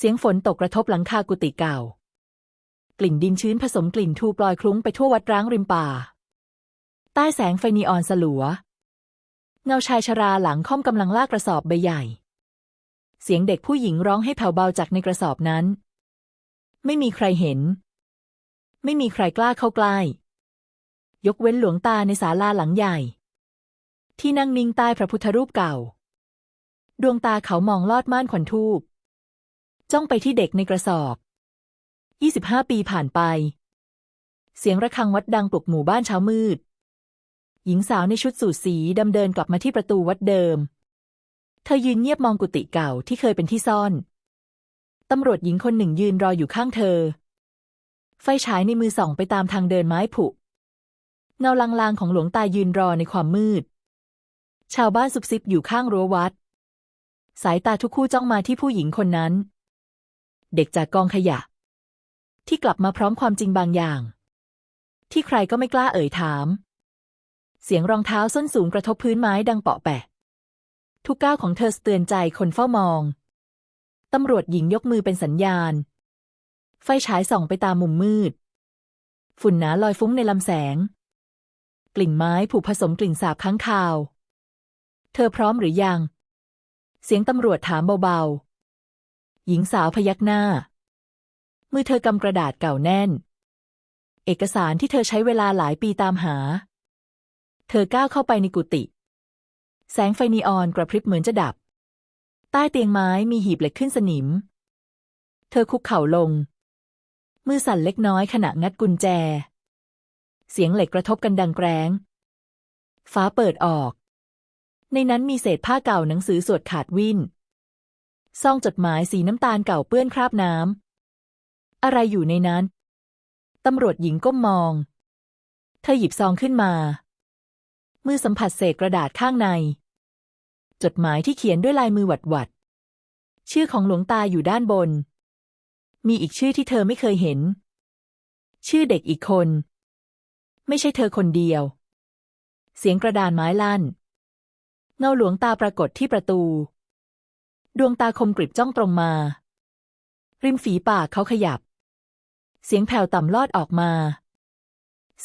เสียงฝนตกกระทบหลังคากุฏิเก่า กลิ่นดินชื้นผสมกลิ่นทูปลอยคลุ้งไปทั่ววัดร้างริมป่า ใต้แสงไฟนีออนสลัว เงาชายชราหลังค่อมกำลังลากกระสอบใบใหญ่ เสียงเด็กผู้หญิงร้องให้แผ่วเบาจากในกระสอบนั้น ไม่มีใครเห็น ไม่มีใครกล้าเข้าใกล้ ยกเว้นหลวงตาในศาลาหลังใหญ่ ที่นั่งนิ่งใต้พระพุทธรูปเก่า ดวงตาเขามองลอดม่านขวัญทูบ จ้องไปที่เด็กในกระสอบ 25 ปีผ่านไป เสียงระฆังวัดดังปลุกหมู่บ้านเช้ามืด หญิงสาวในชุดสูทสีดำเดินกลับมาที่ประตูวัดเดิม เธอยืนเงียบมองกุฏิเก่าที่เคยเป็นที่ซ่อน ตำรวจหญิงคนหนึ่งยืนรออยู่ข้างเธอ ไฟฉายในมือส่องไปตามทางเดินไม้ผุ เงาลางๆของหลวงตายืนรอในความมืด ชาวบ้านซุบซิบอยู่ข้างรั้ววัด สายตาทุกคู่จ้องมาที่ผู้หญิงคนนั้น เด็กจากกองขยะ ที่กลับมาพร้อมความจริงบางอย่าง ที่ใครก็ไม่กล้าเอ่ยถาม เสียงรองเท้าส้นสูงกระทบพื้นไม้ดังเปาะแปะ ทุกก้าวของเธอเตือนใจคนเฝ้ามองตำรวจหญิงยกมือเป็นสัญญาณ ไฟฉายส่องไปตามมุมมืด ฝุ่นหนาลอยฟุ้งในลำแสง กลิ่นไม้ผูกผสมกลิ่นสาบค้างคาว เธอพร้อมหรือยัง เสียงตำรวจถามเบาๆ หญิงสาวพยักหน้า มือเธอกำกระดาษเก่าแน่น เอกสารที่เธอใช้เวลาหลายปีตามหา เธอก้าวเข้าไปในกุฏิแสงไฟนีออนกระพริบเหมือนจะดับ ใต้เตียงไม้มีหีบเหล็กขึ้นสนิม เธอคุกเข่าลง มือสั่นเล็กน้อยขณะงัดกุญแจ เสียงเหล็กกระทบกันดังแกรงฟ้าเปิดออก ในนั้นมีเศษผ้าเก่าหนังสือสวดขาดวิ่น ซองจดหมายสีน้ำตาลเก่าเปื้อนคราบน้ำ อะไรอยู่ในนั้น ตำรวจหญิงก้มมอง เธอหยิบซองขึ้นมา มือสัมผัสเศษกระดาษข้างใน จดหมายที่เขียนด้วยลายมือหวัดหวัดๆชื่อของหลวงตาอยู่ด้านบน มีอีกชื่อที่เธอไม่เคยเห็น ชื่อเด็กอีกคน ไม่ใช่เธอคนเดียว เสียงกระดานไม้ลั่น เงาหลวงตาปรากฏที่ประตู ดวงตาคมกริบจ้องตรงมา ริมฝีปากเขาขยับ เสียงแผ่วต่ำลอดออกมา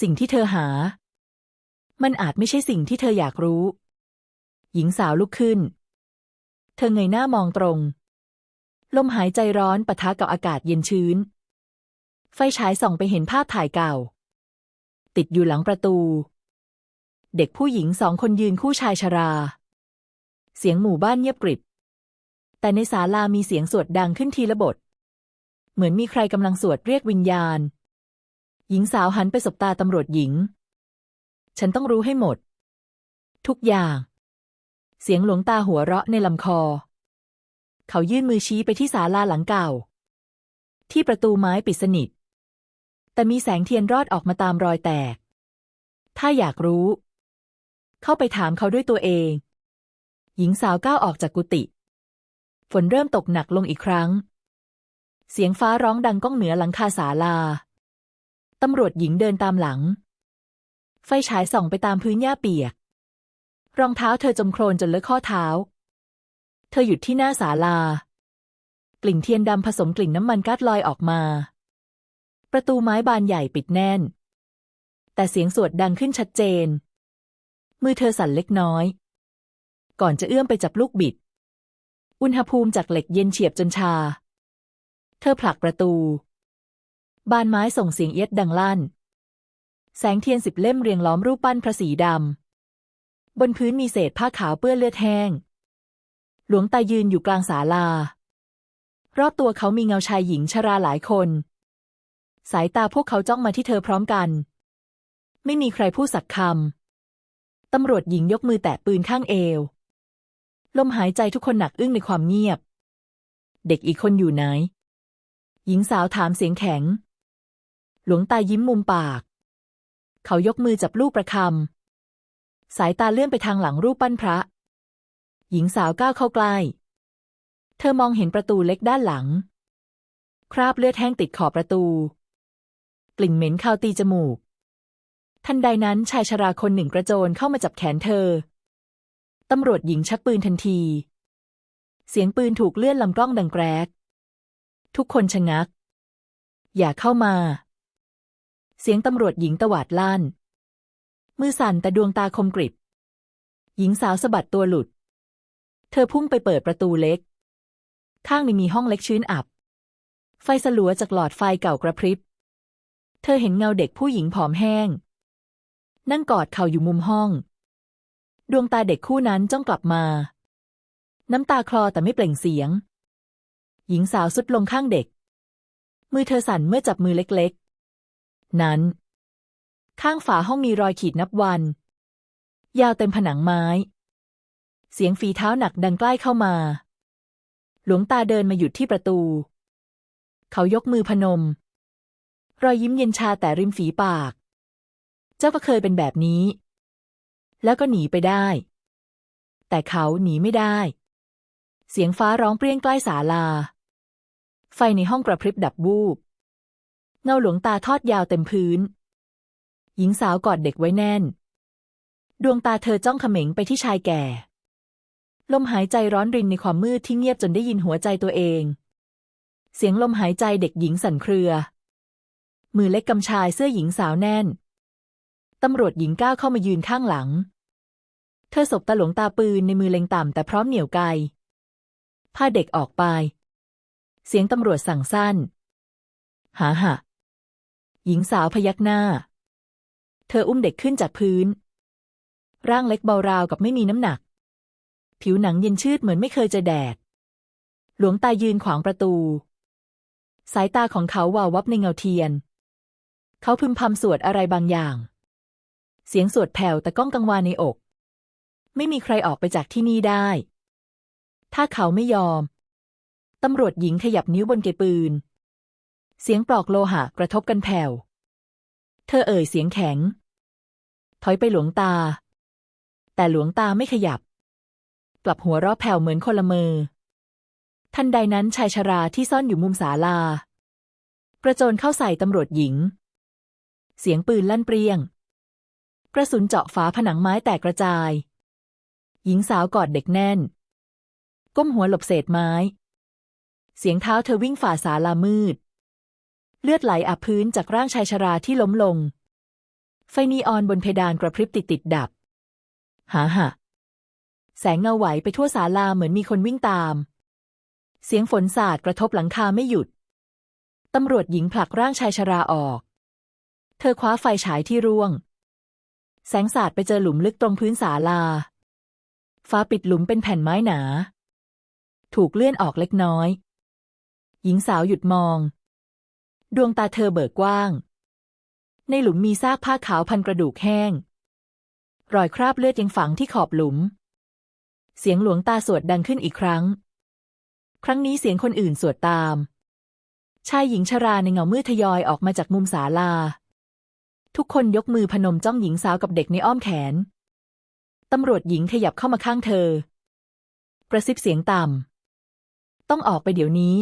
สิ่งที่เธอหา มันอาจไม่ใช่สิ่งที่เธออยากรู้ หญิงสาวลุกขึ้น เธอเงยหน้ามองตรง ลมหายใจร้อนปะทะกับอากาศเย็นชื้น ไฟฉายส่องไปเห็นภาพถ่ายเก่า ติดอยู่หลังประตู เด็กผู้หญิงสองคนยืนคู่ชายชรา เสียงหมู่บ้านเงียบกริบ แต่ในศาลามีเสียงสวดดังขึ้นทีละบท เหมือนมีใครกำลังสวดเรียกวิญญาณ หญิงสาวหันไปสบตาตำรวจหญิง ฉันต้องรู้ให้หมด ทุกอย่าง เสียงหลวงตาหัวเราะในลำคอ เขายื่นมือชี้ไปที่ศาลาหลังเก่า ที่ประตูไม้ปิดสนิท แต่มีแสงเทียนรอดออกมาตามรอยแตก ถ้าอยากรู้ เข้าไปถามเขาด้วยตัวเอง หญิงสาวก้าวออกจากกุฏิ ฝนเริ่มตกหนักลงอีกครั้ง เสียงฟ้าร้องดังก้องเหนือหลังคาศาลา ตำรวจหญิงเดินตามหลัง ไฟฉายส่องไปตามพื้นหญ้าเปียก รองเท้าเธอจมโคลนจนเลอะข้อเท้า เธอหยุดที่หน้าศาลา กลิ่นเทียนดำผสมกลิ่นน้ำมันก๊าซลอยออกมา ประตูไม้บานใหญ่ปิดแน่น แต่เสียงสวดดังขึ้นชัดเจน มือเธอสั่นเล็กน้อย ก่อนจะเอื้อมไปจับลูกบิด อุณหภูมิจากเหล็กเย็นเฉียบจนชา เธอผลักประตู บานไม้ส่งเสียงเอียดดังลั่น แสงเทียนสิบเล่มเรียงล้อมรูปปั้นพระสีดำ บนพื้นมีเศษผ้าขาวเปื้อนเลือดแห้ง หลวงตายืนอยู่กลางศาลา รอบตัวเขามีเงาชายหญิงชราหลายคน สายตาพวกเขาจ้องมาที่เธอพร้อมกัน ไม่มีใครพูดสักคำตำรวจหญิงยกมือแตะปืนข้างเอว ลมหายใจทุกคนหนักอึ้งในความเงียบ เด็กอีกคนอยู่ไหน หญิงสาวถามเสียงแข็ง หลวงตายิ้มมุมปาก เขายกมือจับลูกประคำ สายตาเลื่อนไปทางหลังรูปปั้นพระ หญิงสาวก้าวเข้าใกล้ เธอมองเห็นประตูเล็กด้านหลัง คราบเลือดแห้งติดขอบประตู กลิ่นเหม็นคาวตีจมูก ทันใดนั้นชายชราคนหนึ่งกระโจนเข้ามาจับแขนเธอ ตำรวจหญิงชักปืนทันที เสียงปืนถูกเลื่อนลำกล้องดังแกรก ทุกคนชะงัก อย่าเข้ามา เสียงตำรวจหญิงตวาดลั่น มือสั่นแต่ดวงตาคมกริบ หญิงสาวสะบัดตัวหลุด เธอพุ่งไปเปิดประตูเล็ก ข้างในมีห้องเล็กชื้นอับ ไฟสลัวจากหลอดไฟเก่ากระพริบ เธอเห็นเงาเด็กผู้หญิงผอมแห้ง นั่งกอดเข่าอยู่มุมห้อง ดวงตาเด็กคู่นั้นจ้องกลับมา น้ำตาคลอแต่ไม่เปล่งเสียง หญิงสาวสุดลงข้างเด็ก มือเธอสั่นเมื่อจับมือเล็กๆ นั้น ข้างฝาห้องมีรอยขีดนับวัน ยาวเต็มผนังไม้ เสียงฝีเท้าหนักดังใกล้เข้ามา หลวงตาเดินมาหยุดที่ประตู เขายกมือพนม รอยยิ้มเย็นชาแต่ริมฝีปาก เจ้าก็เคยเป็นแบบนี้ แล้วก็หนีไปได้ แต่เขาหนีไม่ได้ เสียงฟ้าร้องเปรี้ยงใกล้ศาลา ไฟในห้องกระพริบดับวูบ เงาหลวงตาทอดยาวเต็มพื้น หญิงสาวกอดเด็กไว้แน่น ดวงตาเธอจ้องเขม็งไปที่ชายแก่ ลมหายใจร้อนรินในความมืดที่เงียบจนได้ยินหัวใจตัวเอง เสียงลมหายใจเด็กหญิงสั่นเครือ มือเล็กกำชายเสื้อหญิงสาวแน่นตำรวจหญิงก้าวเข้ามายืนข้างหลัง เธอสบตาหลวงตาปืนในมือเล็งต่ำแต่พร้อมเหนี่ยวไกพาเด็กออกไป เสียงตำรวจสั่งสั้น หาหะหญิงสาวพยักหน้า เธออุ้มเด็กขึ้นจากพื้น ร่างเล็กเบาราวกับไม่มีน้ำหนัก ผิวหนังเย็นชืดเหมือนไม่เคยจอแดด หลวงตายืนขวางประตู สายตาของเขาวาววับในเงาเทียน เขาพึมพำสวดอะไรบางอย่าง เสียงสวดแผ่วแต่ก้องกังวานในอก ไม่มีใครออกไปจากที่นี่ได้ ถ้าเขาไม่ยอม ตำรวจหญิงขยับนิ้วบนเกปืน เสียงปลอกโลหะกระทบกันแผ่ว เธอเอ่ยเสียงแข็ง ถอยไปหลวงตา แต่หลวงตาไม่ขยับ กลับหัวเราะแผ่วเหมือนคนละเมอทันใดนั้นชายชราที่ซ่อนอยู่มุมศาลา กระโจนเข้าใส่ตำรวจหญิง เสียงปืนลั่นเปรียง กระสุนเจาะฝาผนังไม้แตกกระจาย หญิงสาวกอดเด็กแน่น ก้มหัวหลบเศษไม้ เสียงเท้าเธอวิ่งฝ่าศาลามืด เลือดไหลอาบพื้นจากร่างชายชราที่ล้มลง ไฟนีออนบนเพดานกระพริบติดติดดับ หาหะแสงเงาไหวไปทั่วศาลาเหมือนมีคนวิ่งตาม เสียงฝนสาดกระทบหลังคาไม่หยุด ตำรวจหญิงผลักร่างชายชราออก เธอคว้าไฟฉายที่ร่วง แสงสาดไปเจอหลุมลึกตรงพื้นศาลา ฟ้าปิดหลุมเป็นแผ่นไม้หนา ถูกเลื่อนออกเล็กน้อย หญิงสาวหยุดมอง ดวงตาเธอเบิกกว้าง ในหลุมมีซากผ้าขาวพันกระดูกแห้ง รอยคราบเลือดยังฝังที่ขอบหลุม เสียงหลวงตาสวดดังขึ้นอีกครั้ง ครั้งนี้เสียงคนอื่นสวดตาม ชายหญิงชราในเงามืดทยอยออกมาจากมุมศาลา ทุกคนยกมือพนมจ้องหญิงสาวกับเด็กในอ้อมแขน ตำรวจหญิงขยับเข้ามาข้างเธอ กระซิบเสียงต่ำ ต้องออกไปเดี๋ยวนี้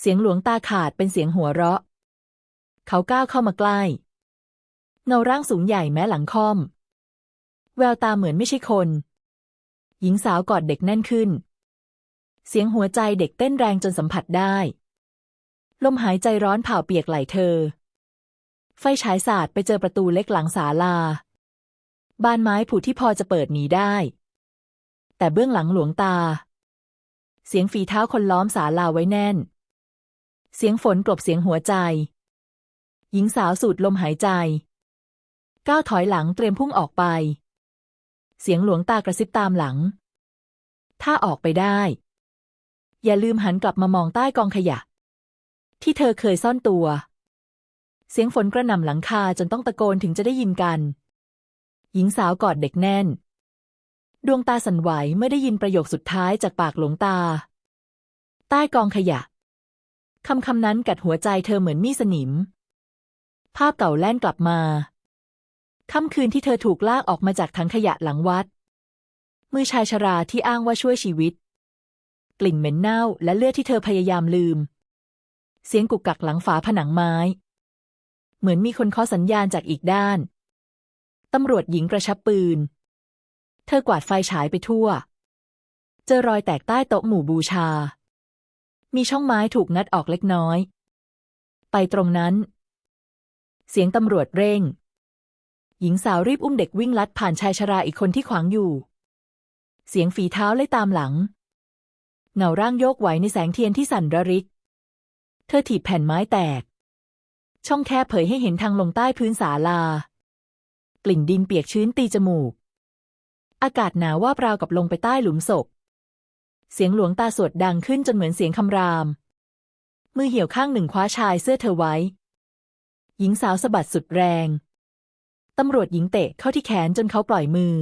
เสียงหลวงตาขาดเป็นเสียงหัวเราะ เขาก้าวเข้ามาใกล้ เงาร่างสูงใหญ่แม้หลังค่อม แววตาเหมือนไม่ใช่คน หญิงสาวกอดเด็กแน่นขึ้น เสียงหัวใจเด็กเต้นแรงจนสัมผัสได้ ลมหายใจร้อนเผาเปียกไหล่เธอ ไฟฉายสาดไปเจอประตูเล็กหลังศาลา บานไม้ผุที่พอจะเปิดหนีได้ แต่เบื้องหลังหลวงตา เสียงฝีเท้าคนล้อมศาลาไว้แน่น เสียงฝนกลบเสียงหัวใจ หญิงสาวสูดลมหายใจ ก้าวถอยหลังเตรียมพุ่งออกไป เสียงหลวงตากระซิบตามหลัง ถ้าออกไปได้ อย่าลืมหันกลับมามองใต้กองขยะ ที่เธอเคยซ่อนตัว เสียงฝนกระหน่ำหลังคาจนต้องตะโกนถึงจะได้ยินกัน หญิงสาวกอดเด็กแน่น ดวงตาสั่นไหวเมื่อได้ยินประโยคสุดท้ายจากปากหลวงตา ใต้กองขยะ คำคำนั้นกัดหัวใจเธอเหมือนมีสนิม ภาพเก่าแล่นกลับมา ค่ำคืนที่เธอถูกลากออกมาจากถังขยะหลังวัด มือชายชราที่อ้างว่าช่วยชีวิต กลิ่นเหม็นเน่าและเลือดที่เธอพยายามลืม เสียงกุกกักหลังฝาผนังไม้ เหมือนมีคนเคาะสัญญาณจากอีกด้าน ตำรวจหญิงกระชับปืน เธอกวาดไฟฉายไปทั่ว เจอรอยแตกใต้โต๊ะหมู่บูชา มีช่องไม้ถูกงัดออกเล็กน้อย ไปตรงนั้น เสียงตำรวจเร่ง หญิงสาวรีบอุ้มเด็กวิ่งลัดผ่านชายชราอีกคนที่ขวางอยู่ เสียงฝีเท้าไล่ตามหลัง เงาร่างโยกไหวในแสงเทียนที่สั่นระริก เธอถีบแผ่นไม้แตก ช่องแคบเผยให้เห็นทางลงใต้พื้นศาลา กลิ่นดินเปียกชื้นตีจมูก อากาศหนาวว่าบราวกับลงไปใต้หลุมศพ เสียงหลวงตาสวดดังขึ้นจนเหมือนเสียงคำราม มือเหี่ยวข้างหนึ่งคว้าชายเสื้อเธอไว้ หญิงสาวสะบัดสุดแรง ตำรวจหญิงเตะเข้าที่แขนจนเขาปล่อยมือ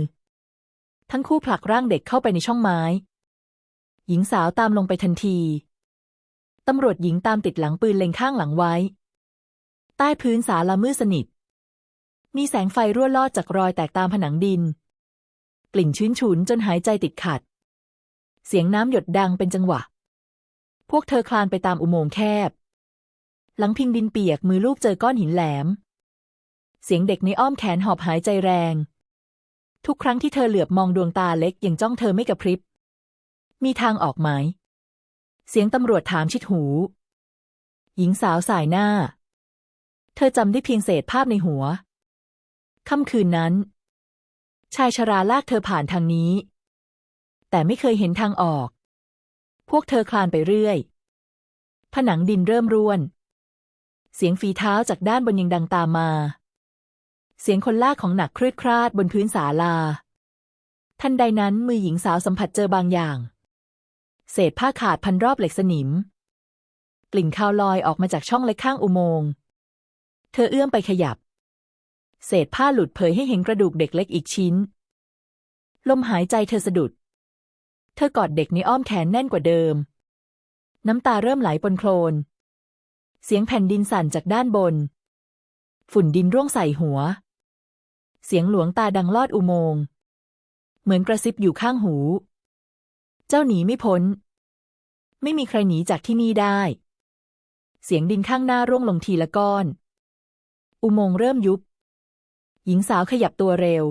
ทั้งคู่ผลักร่างเด็กเข้าไปในช่องไม้ หญิงสาวตามลงไปทันที ตำรวจหญิงตามติดหลังปืนเล็งข้างหลังไว้ ใต้พื้นศาลามืดสนิท มีแสงไฟรั่วลอดจากรอยแตกตามผนังดิน กลิ่นชื้นฉุนจนหายใจติดขัด เสียงน้ำหยดดังเป็นจังหวะ พวกเธอคลานไปตามอุโมงค์แคบ หลังพิงดินเปียกมือลูกเจอก้อนหินแหลม เสียงเด็กในอ้อมแขนหอบหายใจแรง ทุกครั้งที่เธอเหลือบมองดวงตาเล็กยังจ้องเธอไม่กระพริบ มีทางออกไหม เสียงตำรวจถามชิดหู หญิงสาวสายหน้า เธอจำได้เพียงเศษภาพในหัว ค่ำคืนนั้น ชายชราลากเธอผ่านทางนี้ แต่ไม่เคยเห็นทางออก พวกเธอคลานไปเรื่อย ผนังดินเริ่มร่วน เสียงฝีเท้าจากด้านบนยังดังตามมา เสียงคนลากของหนักครืดคราดบนพื้นศาลา ทันใดนั้นมือหญิงสาวสัมผัสเจอบางอย่าง เศษผ้าขาดพันรอบเหล็กสนิม กลิ่นคาวลอยออกมาจากช่องเล็กข้างอุโมงค์เธอเอื้อมไปขยับ เศษผ้าหลุดเผยให้เห็นกระดูกเด็กเล็กอีกชิ้น ลมหายใจเธอสะดุด เธอกอดเด็กในอ้อมแขนแน่นกว่าเดิม น้ำตาเริ่มไหลปนโคลน เสียงแผ่นดินสั่นจากด้านบน ฝุ่นดินร่วงใส่หัว เสียงหลวงตาดังลอดอุโมงค์ เหมือนกระซิบอยู่ข้างหู เจ้าหนีไม่พ้น ไม่มีใครหนีจากที่นี่ได้ เสียงดินข้างหน้าร่วงลงทีละก้อน อุโมงค์เริ่มยุบ หญิงสาวขยับตัวเร็ว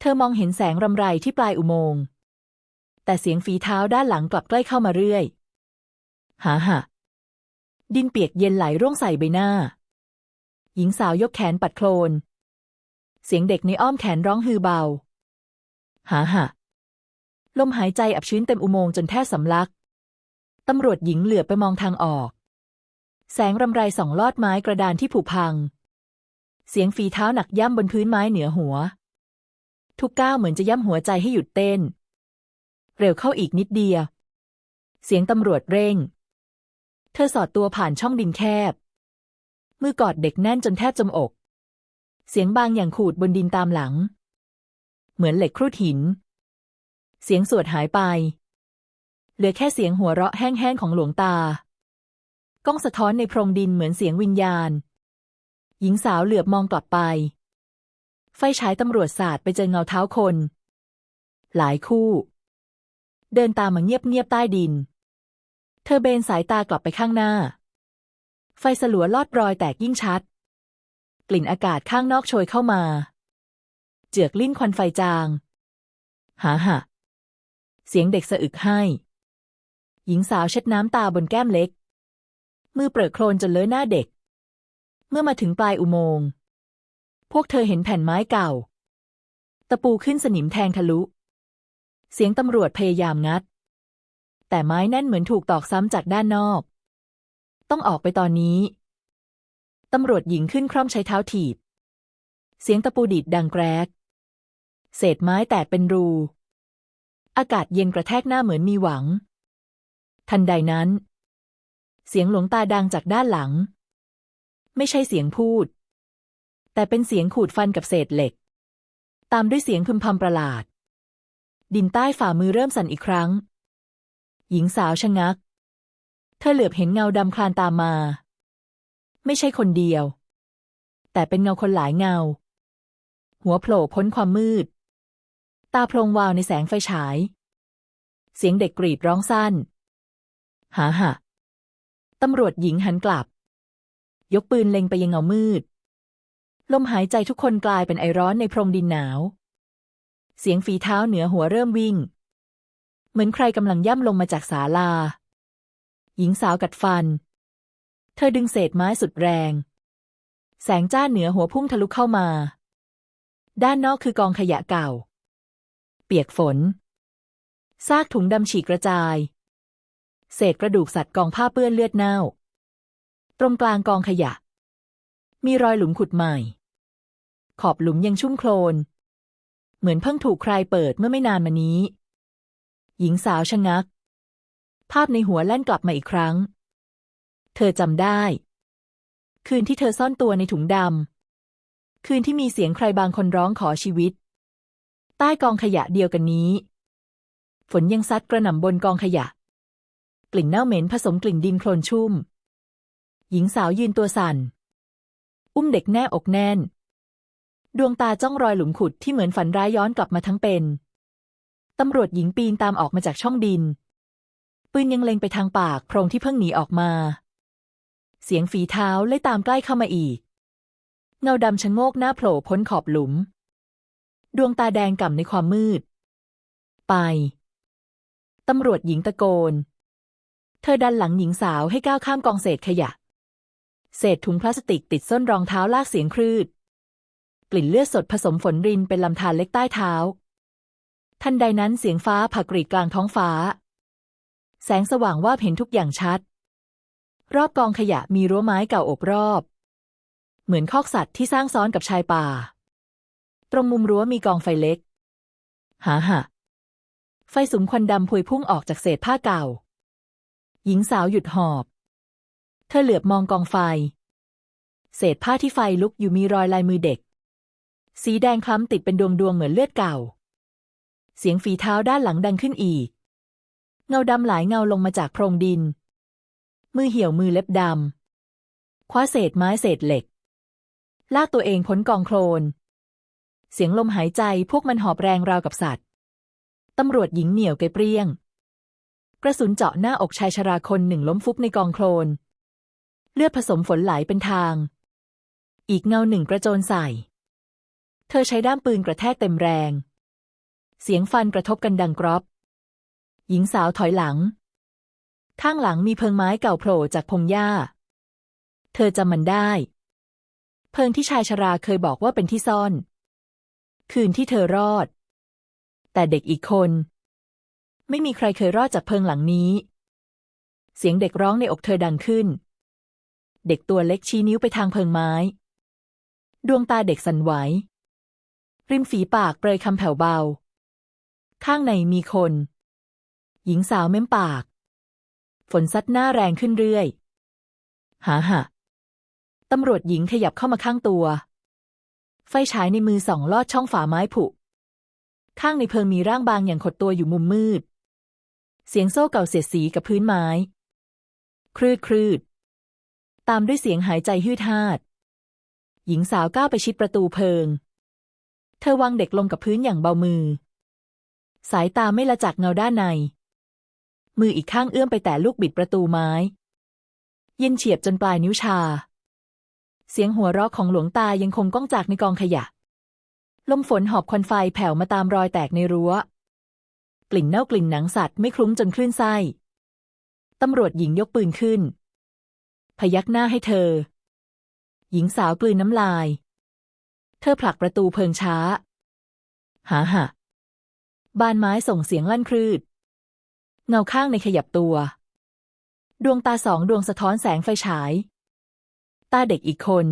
เธอมองเห็นแสงรำไรที่ปลายอุโมงค์แต่เสียงฝีเท้าด้านหลังกลับใกล้เข้ามาเรื่อยหาหะดินเปียกเย็นไหลร่วงใส่ใบหน้า หญิงสาวยกแขนปัดโคลน เสียงเด็กในอ้อมแขนร้องฮือเบา หาหะลมหายใจอับชื้นเต็มอุโมงค์จนแทบสำลัก ตำรวจหญิงเหลือไปมองทางออก แสงรำไรส่องลอดไม้กระดานที่ผุพัง เสียงฝีเท้าหนักย่ำบนพื้นไม้เหนือหัว ทุกก้าวเหมือนจะย่ำหัวใจให้หยุดเต้น เร็วเข้าอีกนิดเดียว เสียงตำรวจเร่ง เธอสอดตัวผ่านช่องดินแคบ มือกอดเด็กแน่นจนแทบจมอก เสียงบางอย่างขูดบนดินตามหลัง เหมือนเหล็กครูดหิน เสียงสวดหายไป เหลือแค่เสียงหัวเราะแห้งๆของหลวงตา ก้องสะท้อนในโพรงดินเหมือนเสียงวิญญาณ หญิงสาวเหลือบมองกลับไป ไฟฉายตำรวจศาสาดไปเจอเงาเท้าคน หลายคู่ เดินตามมาเงียบๆใต้ดิน เธอเบนสายตากลับไปข้างหน้า ไฟสลัวลอดรอยแตกยิ่งชัด กลิ่นอากาศข้างนอกโชยเข้ามา เจือกลิ้นควันไฟจาง หาหะเสียงเด็กสะอึกให้ หญิงสาวเช็ดน้ำตาบนแก้มเล็ก มือเปรอะโคลนจนเลอะหน้าเด็ก เมื่อมาถึงปลายอุโมงค์ พวกเธอเห็นแผ่นไม้เก่า ตะปูขึ้นสนิมแทงทะลุ เสียงตำรวจพยายามงัด แต่ไม้แน่นเหมือนถูกตอกซ้ำจากด้านนอก ต้องออกไปตอนนี้ ตำรวจหญิงขึ้นคร่อมใช้เท้าถีบ เสียงตะปูดีดดังแกรก เศษไม้แตกเป็นรู อากาศเย็นกระแทกหน้าเหมือนมีหวัง ทันใดนั้น เสียงหลวงตาดังจากด้านหลัง ไม่ใช่เสียงพูด แต่เป็นเสียงขูดฟันกับเศษเหล็ก ตามด้วยเสียงพึมพำประหลาด ดินใต้ฝ่ามือเริ่มสั่นอีกครั้ง หญิงสาวชะงัก เธอเหลือบเห็นเงาดำคลานตามมา ไม่ใช่คนเดียว แต่เป็นเงาคนหลายเงา หัวโผล่พ้นความมืด ตาโพลงวาวในแสงไฟฉาย เสียงเด็กกรีดร้องสั้น หาหะตำรวจหญิงหันกลับ ยกปืนเล็งไปยังเงามืด ลมหายใจทุกคนกลายเป็นไอร้อนในพรงดินหนาว เสียงฝีเท้าเหนือหัวเริ่มวิ่ง เหมือนใครกำลังย่ำลงมาจากศาลา หญิงสาวกัดฟัน เธอดึงเศษไม้สุดแรง แสงจ้าเหนือหัวพุ่งทะลุเข้ามา ด้านนอกคือกองขยะเก่า เปียกฝน ซากถุงดำฉีกกระจาย เศษกระดูกสัตว์กองผ้าเปื้อนเลือดเน่า ตรงกลางกองขยะ มีรอยหลุมขุดใหม่ ขอบหลุมยังชุ่มโคลน เหมือนเพิ่งถูกใครเปิดเมื่อไม่นานมานี้ หญิงสาวชะงัก ภาพในหัวแล่นกลับมาอีกครั้ง เธอจำได้ คืนที่เธอซ่อนตัวในถุงดำ คืนที่มีเสียงใครบางคนร้องขอชีวิต ใต้กองขยะเดียวกันนี้ ฝนยังซัดกระหน่ำบนกองขยะ กลิ่นเน่าเหม็นผสมกลิ่นดินโคลนชุ่ม หญิงสาวยืนตัวสั่น อุ้มเด็กแน่อกแน่น ดวงตาจ้องรอยหลุมขุดที่เหมือนฝันร้ายย้อนกลับมาทั้งเป็น ตำรวจหญิงปีนตามออกมาจากช่องดิน ปืนยังเล็งไปทางปากโพรงที่เพิ่งหนีออกมา เสียงฝีเท้าไล่ตามใกล้เข้ามาอีก เงาดำชะโงกหน้าโผล่พ้นขอบหลุม ดวงตาแดงก่ำในความมืด ไป ตำรวจหญิงตะโกน เธอดันหลังหญิงสาวให้ก้าวข้ามกองเศษขยะ เศษถุงพลาสติกติดส้นรองเท้าลากเสียงครืด กลิ่นเลือดสดผสมฝนรินเป็นลำธารเล็กใต้เท้า ทันใดนั้นเสียงฟ้าผ่ากรีดกลางท้องฟ้า แสงสว่างว่าบเห็นทุกอย่างชัด รอบกองขยะมีรั้วไม้เก่าโอบรอบ เหมือนคอกสัตว์ที่สร้างซ้อนกับชายป่า ตรงมุมรั้วมีกองไฟเล็กหาหะไฟสุมควันดำพวยพุ่งออกจากเศษผ้าเก่า หญิงสาวหยุดหอบ เธอเหลือบมองกองไฟ เศษผ้าที่ไฟลุกอยู่มีรอยลายมือเด็ก สีแดงคล้ำติดเป็นดวงดวงเหมือนเลือดเก่า เสียงฝีเท้าด้านหลังดังขึ้นอีก เงาดำหลายเงาลงมาจากโพรงดิน มือเหี่ยวมือเล็บดำคว้าเศษไม้เศษเหล็ก ลากตัวเองพ้นกองโคลน เสียงลมหายใจพวกมันหอบแรงราวกับสัตว์ตำรวจหญิงเหนียวไกเปรี้ยง กระสุนเจาะหน้าอกชายชราคนหนึ่งล้มฟุบในกองโคลน ลือดผสมฝนไหลเป็นทาง อีกเงาหนึ่งกระโจนใส่ เธอใช้ด้ามปืนกระแทกเต็มแรง เสียงฟันกระทบกันดังกรอบ หญิงสาวถอยหลัง ข้างหลังมีเพิงไม้เก่าโผล่จากพงหญ้า เธอจำมันได้ เพิงที่ชายชราเคยบอกว่าเป็นที่ซ่อน คืนที่เธอรอด แต่เด็กอีกคน ไม่มีใครเคยรอดจากเพิงหลังนี้เสียงเด็กร้องในอกเธอดังขึ้น เด็กตัวเล็กชี้นิ้วไปทางเพิงไม้ ดวงตาเด็กสั่นไหว ริมฝีปากเปรยคำแผ่วเบา ข้างในมีคน หญิงสาวเม้มปาก ฝนซัดหน้าแรงขึ้นเรื่อย หาหะตำรวจหญิงขยับเข้ามาข้างตัว ไฟฉายในมือส่องลอดช่องฝาไม้ผุ ข้างในเพิงมีร่างบางอย่างขดตัวอยู่มุมมืด เสียงโซ่เก่าเสียดสีกับพื้นไม้ ครืดครืด ตามด้วยเสียงหายใจฮืดฮาด หญิงสาวก้าวไปชิดประตูเพิง เธอวางเด็กลงกับพื้นอย่างเบามือ สายตาไม่ละจากเงาด้านใน มืออีกข้างเอื้อมไปแตะลูกบิดประตูไม้ เย็นเฉียบจนปลายนิ้วชา เสียงหัวเราะของหลวงตายังคงก้องจากในกองขยะ ลมฝนหอบควันไฟแผ่วมาตามรอยแตกในรั้ว กลิ่นเน่ากลิ่นหนังสัตว์ไม่คลุ้งจนคลื่นไส้ตำรวจหญิงยกปืนขึ้น พยักหน้าให้เธอ หญิงสาวกลืนน้ำลาย เธอผลักประตูเพิงช้า หาหะบานไม้ส่งเสียงลั่นครืด เงาข้างในขยับตัว ดวงตาสองดวงสะท้อนแสงไฟฉาย ตาเด็กอีกคน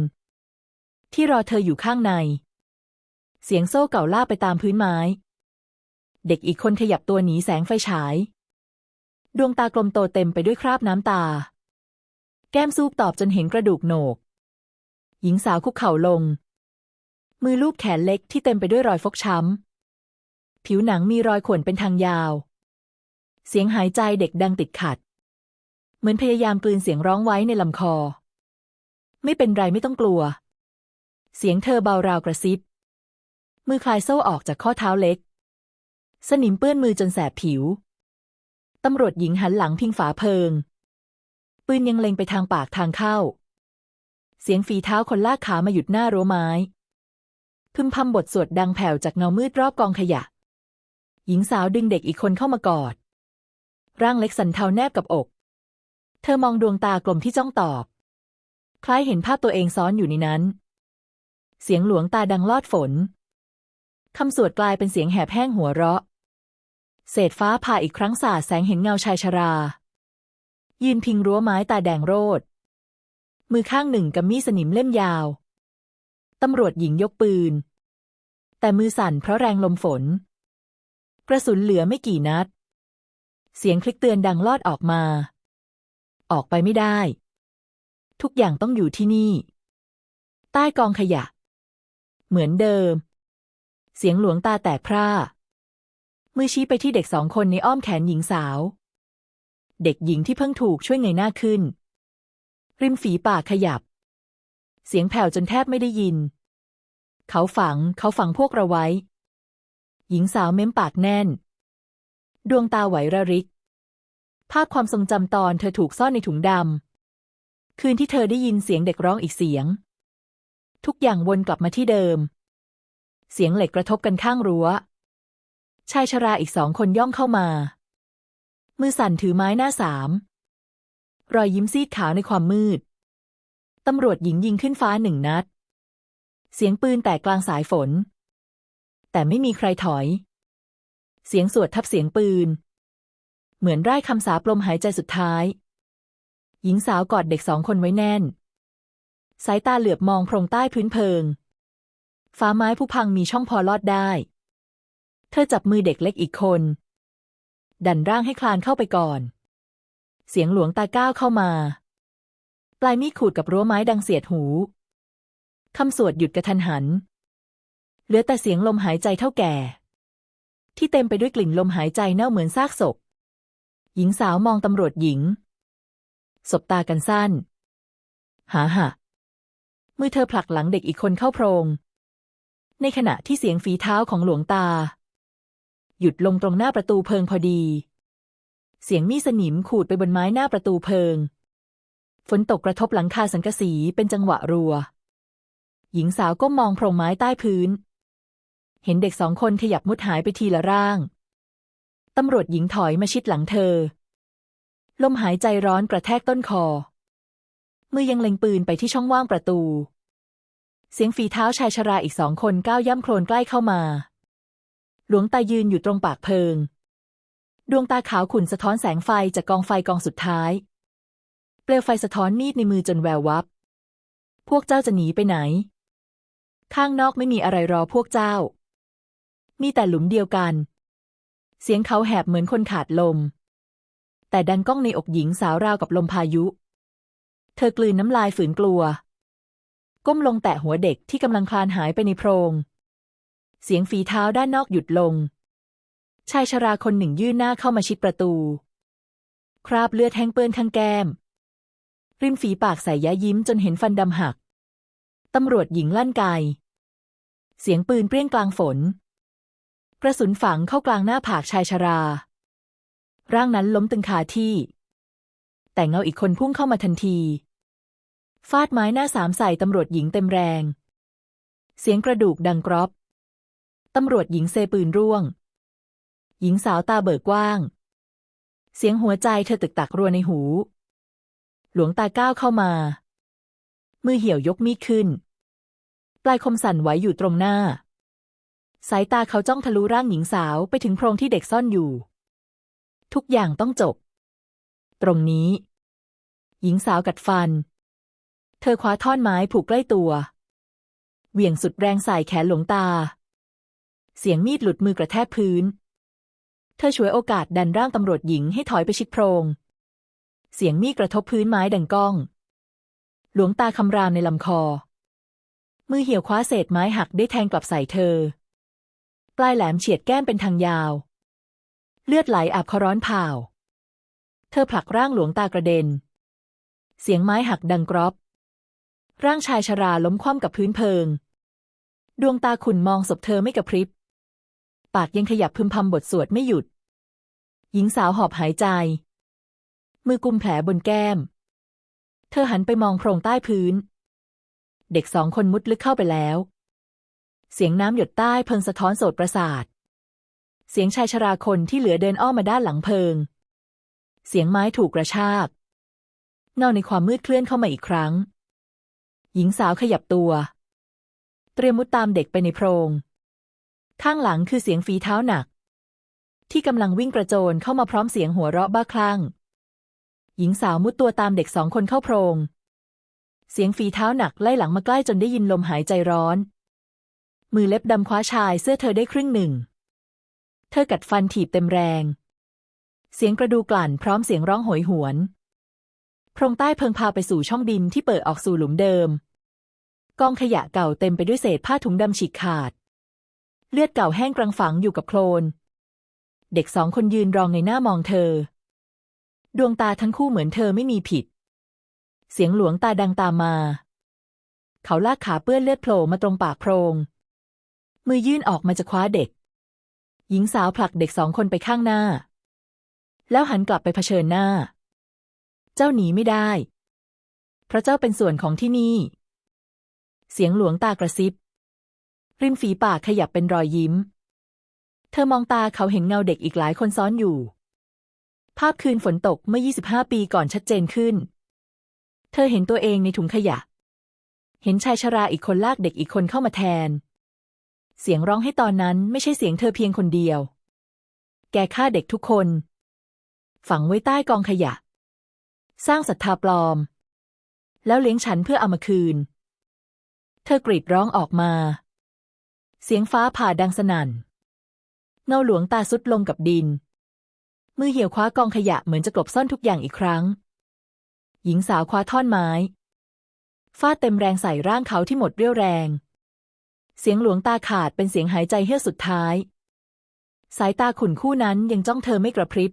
ที่รอเธออยู่ข้างใน เสียงโซ่เก่าล่ากไปตามพื้นไม้ เด็กอีกคนขยับตัวหนีแสงไฟฉาย ดวงตากลมโตเต็มไปด้วยคราบน้ำตา แก้มซูบตอบจนเห็นกระดูกโหนก หญิงสาวคุกเข่าลง มือลูบแขนเล็กที่เต็มไปด้วยรอยฟกช้ำ ผิวหนังมีรอยข่วนเป็นทางยาว เสียงหายใจเด็กดังติดขัด เหมือนพยายามกลืนเสียงร้องไว้ในลำคอ ไม่เป็นไรไม่ต้องกลัว เสียงเธอเบาราวกระซิบ มือคลายโซ่ออกจากข้อเท้าเล็ก สนิมเปื้อนมือจนแสบผิว ตำรวจหญิงหันหลังพิงฝาเพิง ปืนยังเล็งไปทางปากทางเข้า เสียงฝีเท้าคนลากขามาหยุดหน้ารั้วไม้ พึมพำบทสวดดังแผ่วจากเงามืดรอบกองขยะ หญิงสาวดึงเด็กอีกคนเข้ามากอด ร่างเล็กสันเทาแนบกับอก เธอมองดวงตากลมที่จ้องตอบ คล้ายเห็นภาพตัวเองซ้อนอยู่ในนั้น เสียงหลวงตาดังลอดฝนคำสวดกลายเป็นเสียงแหบแห้งหัวเราะ เศษฟ้าผ่าอีกครั้งสาดแสงเห็นเงาชายชรา ยืนพิงรั้วไม้ตาแดงโรด มือข้างหนึ่งกำมีดสนิมเล่มยาว ตำรวจหญิงยกปืน แต่มือสั่นเพราะแรงลมฝน กระสุนเหลือไม่กี่นัด เสียงคลิกเตือนดังลอดออกมา ออกไปไม่ได้ ทุกอย่างต้องอยู่ที่นี่ ใต้กองขยะ เหมือนเดิม เสียงหลวงตาแตกพร่ามือชี้ไปที่เด็กสองคนในอ้อมแขนหญิงสาว เด็กหญิงที่เพิ่งถูกช่วยเงยหน้าขึ้น ริมฝีปากขยับ เสียงแผ่วจนแทบไม่ได้ยิน เขาฝัง เขาฝังพวกเราไว้ หญิงสาวเม้มปากแน่น ดวงตาไหวระริก ภาพความทรงจำตอนเธอถูกซ่อนในถุงดำ คืนที่เธอได้ยินเสียงเด็กร้องอีกเสียง ทุกอย่างวนกลับมาที่เดิม เสียงเหล็กกระทบกันข้างรั้ว ชายชราอีกสองคนย่องเข้ามา มือสั่นถือไม้หน้าสาม รอยยิ้มซีดขาวในความมืด ตำรวจหญิงยิงขึ้นฟ้าหนึ่งนัด เสียงปืนแตกกลางสายฝน แต่ไม่มีใครถอย เสียงสวดทับเสียงปืน เหมือนไร้คำสาปลมหายใจสุดท้าย หญิงสาวกอดเด็กสองคนไว้แน่น สายตาเหลือบมองโพรงใต้พื้นเพิง ฟ้าไม้ผู้พังมีช่องพอลอดได้ เธอจับมือเด็กเล็กอีกคน ดันร่างให้คลานเข้าไปก่อน เสียงหลวงตาก้าวเข้ามา ปลายมีดขูดกับรั้วไม้ดังเสียดหูคำสวดหยุดกระทันหัน เหลือแต่เสียงลมหายใจเท่าแก่ ที่เต็มไปด้วยกลิ่นลมหายใจเน่าเหมือนซากศพ หญิงสาวมองตำรวจหญิง สบตากันสั้น หาหะมือเธอผลักหลังเด็กอีกคนเข้าโพรง ในขณะที่เสียงฝีเท้าของหลวงตา หยุดลงตรงหน้าประตูเพิงพอดี เสียงมีสนิมขูดไปบนไม้หน้าประตูเพิง ฝนตกกระทบหลังคาสังกะสีเป็นจังหวะรัว หญิงสาวก้มมองโพรงไม้ใต้พื้น เห็นเด็กสองคนขยับมุดหายไปทีละร่าง ตำรวจหญิงถอยมาชิดหลังเธอ ลมหายใจร้อนกระแทกต้นคอ มือยังเล็งปืนไปที่ช่องว่างประตูเสียงฝีเท้าชายชราอีกสองคนก้าวย่ำโคลนใกล้เข้ามา หลวงตายืนอยู่ตรงปากเพิง ดวงตาขาวขุ่นสะท้อนแสงไฟจากกองไฟกองสุดท้าย เปลวไฟสะท้อนมีดในมือจนแวววับ พวกเจ้าจะหนีไปไหน ข้างนอกไม่มีอะไรรอพวกเจ้า มีแต่หลุมเดียวกัน เสียงเขาแหบเหมือนคนขาดลม แต่ดันก้องในอกหญิงสาวราวกับลมพายุ เธอกลืนน้ำลายฝืนกลัว ก้มลงแตะหัวเด็กที่กำลังคลานหายไปในโพรง เสียงฝีเท้าด้านนอกหยุดลง ชายชราคนหนึ่งยื่นหน้าเข้ามาชิดประตู คราบเลือดแห้งเปื้อนข้างแก้ม ริมฝีปากใส่ยะยิ้มจนเห็นฟันดำหัก ตำรวจหญิงลั่นไกเสียงปืนเปรี้ยงกลางฝน กระสุนฝังเข้ากลางหน้าผากชายชรา ร่างนั้นล้มตึงคาที่ แต่เงาอีกคนพุ่งเข้ามาทันที ฟาดไม้หน้าสามใส่ตำรวจหญิงเต็มแรง เสียงกระดูกดังกรอบ ตำรวจหญิงเซปืนร่วง หญิงสาวตาเบิกกว้าง เสียงหัวใจเธอตึกตักรัวในหู หลวงตาก้าวเข้ามา มือเหี่ยวยกมีดขึ้น ปลายคมสั่นไหวอยู่ตรงหน้า สายตาเขาจ้องทะลุร่างหญิงสาวไปถึงโพรงที่เด็กซ่อนอยู่ ทุกอย่างต้องจบ ตรงนี้ หญิงสาวกัดฟัน เธอคว้าท่อนไม้ผูกใกล้ตัว เหวี่ยงสุดแรงใส่แขนหลวงตา เสียงมีดหลุดมือกระแทกพื้น เธอฉวยโอกาสดันร่างตำรวจหญิงให้ถอยไปชิดโพรง เสียงมีดกระทบพื้นไม้ดังก้อง หลวงตาคำรามในลำคอ มือเหี่ยวคว้าเศษไม้หักได้แทงกลับใส่เธอ ปลายแหลมเฉียดแก้มเป็นทางยาว เลือดไหลอาบคอร้อนเผาเธอผลักร่างหลวงตากระเด็น เสียงไม้หักดังกรอบ ร่างชายชราล้มคว่ำกับพื้นเพิง ดวงตาขุ่นมองศพเธอไม่กระพริบ ปากยังขยับพึมพำบทสวดไม่หยุด หญิงสาวหอบหายใจ มือกุมแผลบนแก้ม เธอหันไปมองโพรงใต้พื้น เด็กสองคนมุดลึกเข้าไปแล้ว เสียงน้ำหยดใต้เพิงสะท้อนโสดประสาท เสียงชายชราคนที่เหลือเดินอ้อมมาด้านหลังเพิง เสียงไม้ถูกกระชากเงาในความมืดเคลื่อนเข้ามาอีกครั้ง หญิงสาวขยับตัว เตรียมมุดตามเด็กไปในโพรง ข้างหลังคือเสียงฝีเท้าหนัก ที่กำลังวิ่งกระโจนเข้ามาพร้อมเสียงหัวเราะบ้าคลั่ง หญิงสาวมุดตัวตามเด็กสองคนเข้าโพรง เสียงฝีเท้าหนักไล่หลังมาใกล้จนได้ยินลมหายใจร้อน มือเล็บดำคว้าชายเสื้อเธอได้ครึ่งหนึ่ง เธอกัดฟันถีบเต็มแรง เสียงกระดูกลั่นพร้อมเสียงร้องโหยหวนโพรงใต้เพิงพาไปสู่ช่องดินที่เปิดออกสู่หลุมเดิม กองขยะเก่าเต็มไปด้วยเศษผ้าถุงดำฉีกขาด เลือดเก่าแห้งกรังฝังอยู่กับโคลน เด็กสองคนยืนรองในหน้ามองเธอ ดวงตาทั้งคู่เหมือนเธอไม่มีผิด เสียงหลวงตาดังตามมา เขาลากขาเปื้อนเลือดโผล่มาตรงปากโพรง มือยื่นออกมาจะคว้าเด็ก หญิงสาวผลักเด็กสองคนไปข้างหน้า แล้วหันกลับไปเผชิญหน้า เจ้าหนีไม่ได้เพราะเจ้าเป็นส่วนของที่นี่ เสียงหลวงตากระซิบ ริมฝีปากขยับเป็นรอยยิ้ม เธอมองตาเขาเห็นเงาเด็กอีกหลายคนซ้อนอยู่ ภาพคืนฝนตกเมื่อ 25 ปีก่อนชัดเจนขึ้น เธอเห็นตัวเองในถุงขยะ เห็นชายชราอีกคนลากเด็กอีกคนเข้ามาแทน เสียงร้องให้ตอนนั้นไม่ใช่เสียงเธอเพียงคนเดียว แกฆ่าเด็กทุกคน ฝังไว้ใต้กองขยะ สร้างศรัทธาปลอม แล้วเลี้ยงฉันเพื่อเอามาคืน เธอกรีดร้องออกมา เสียงฟ้าผ่าดังสนั่น เงาหลวงตาสุดลงกับดิน มือเหี่ยวคว้ากองขยะเหมือนจะกลบซ่อนทุกอย่างอีกครั้ง หญิงสาวคว้าท่อนไม้ฟาดเต็มแรงใส่ร่างเขาที่หมดเรี่ยวแรง เสียงหลวงตาขาดเป็นเสียงหายใจเฮือกสุดท้าย สายตาขุ่นคู่นั้นยังจ้องเธอไม่กระพริบ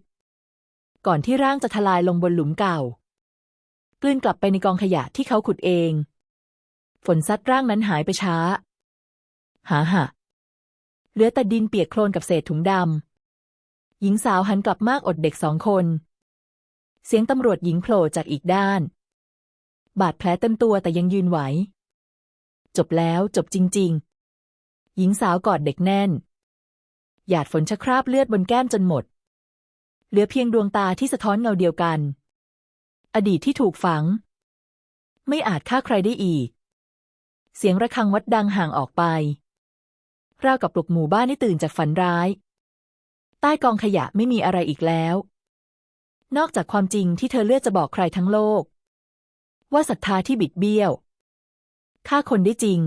ก่อนที่ร่างจะทลายลงบนหลุมเก่า กลืนกลับไปในกองขยะที่เขาขุดเอง ฝนซัดร่างนั้นหายไปช้า หาหะเหลือแต่ดินเปียกโคลนกับเศษถุงดำ หญิงสาวหันกลับมากอดเด็กสองคน เสียงตำรวจหญิงโผล่จากอีกด้าน บาดแผลเต็มตัวแต่ยังยืนไหว จบแล้วจบจริง ๆ หญิงสาวกอดเด็กแน่น หยาดฝนชะคราบเลือดบนแก้มจนหมด เหลือเพียงดวงตาที่สะท้อนเงาเดียวกัน อดีตที่ถูกฝัง ไม่อาจฆ่าใครได้อีก เสียงระฆังวัดดังห่างออกไป ราวกับปลุกหมู่บ้านให้ตื่นจากฝันร้าย ใต้กองขยะไม่มีอะไรอีกแล้ว นอกจากความจริงที่เธอเลือกจะบอกใครทั้งโลก ว่าศรัทธาที่บิดเบี้ยวฆ่าคนได้จริง